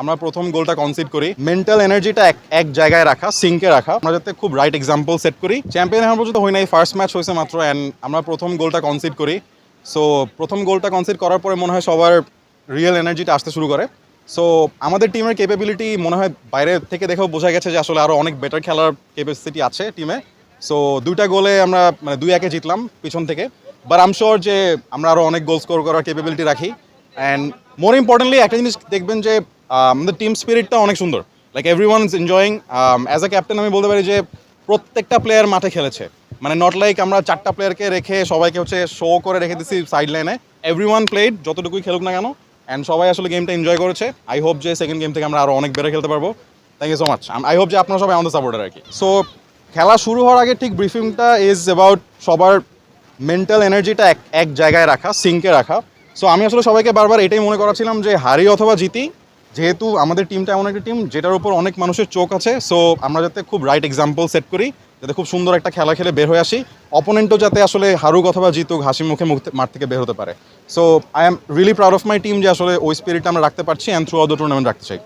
আমরা প্রথম গোলটা কনসিড করি। মেন্টাল এনার্জিটা এক এক জায়গায় রাখা সিঙ্কে রাখা। আমরা যাতে খুব রাইট এক্সাম্পল সেট করি। চ্যাম্পিয়ন এখন পর্যন্ত হয় নাই ফার্স্ট ম্যাচ হয়েছে মাত্র অ্যান্ড আমরা প্রথম গোলটা কনসিড করি। সো প্রথম গোলটা কনসিড করার পরে মনে হয় সবার রিয়েল এনার্জিটা আসতে শুরু করে। সো আমাদের টিমের ক্যাপাবিলিটি মনে হয় বাইরে থেকে দেখেও বোঝা গেছে যে আসলে আরও অনেক বেটার খেলার ক্যাপাসিটি আছে টিমে সো দুইটা গোলে আমরা মানে দুই একে জিতলাম পিছন থেকে। বাট আম শিওর যে আমরা আরও অনেক গোল স্কোর করার ক্যাপাবিলিটি রাখি। অ্যান্ড মোর ইম্পর্টেন্টলি একটা জিনিস দেখবেন যে আমাদের টিম স্পিরিটটা অনেক সুন্দর। Like everyone is enjoying as a captain আমি বলতে পারি যে প্রত্যেকটা প্লেয়ার মাঠে খেলেছে। মানে নট লাইক আমরা চারটা প্লেয়ারকে রেখে সবাইকে হচ্ছে শো করে রেখে দিচ্ছি সাইড লাইনে এভরি ওয়ান প্লেড যতটুকুই খেলুক না কেন। অ্যান্ড সবাই আসলে গেমটা এনজয় করেছে। আই হোপ যে সেকেন্ড গেম থেকে আমরা আরও অনেক বেড়ে খেলতে পারব। Thank you so much I hope যে আপনারা সবাই আমাদের সাপোর্টার আর কি। সো খেলা শুরু হওয়ার আগে ঠিক ব্রিফিংটা ইজ অ্যাবাউট সবার মেন্টাল এনার্জিটা এক এক জায়গায় রাখা সিঙ্কে রাখা। সো আমি আসলে সবাইকে বারবার এটাই মনে করাছিলাম যে হারি অথবা জিতি যেহেতু আমাদের টিমটা এমন একটা টিম যেটার উপর অনেক মানুষের চোখ আছে সো আমরা যাতে খুব রাইট এক্সাম্পল সেট করি, যাতে খুব সুন্দর একটা খেলা খেলে বের হয়ে আসি। অপোনেন্টও যাতে আসলে হারুক অথবা জিতুক, হাসি মুখে মুখ মাঠ থেকে বের হতে পারে। So I am really proud of my team যে আসলে ওই স্পিরিটটা আমরা রাখতে পারছি অ্যান্ড থ্রু আউট টুর্নামেন্ট রাখতে চাই।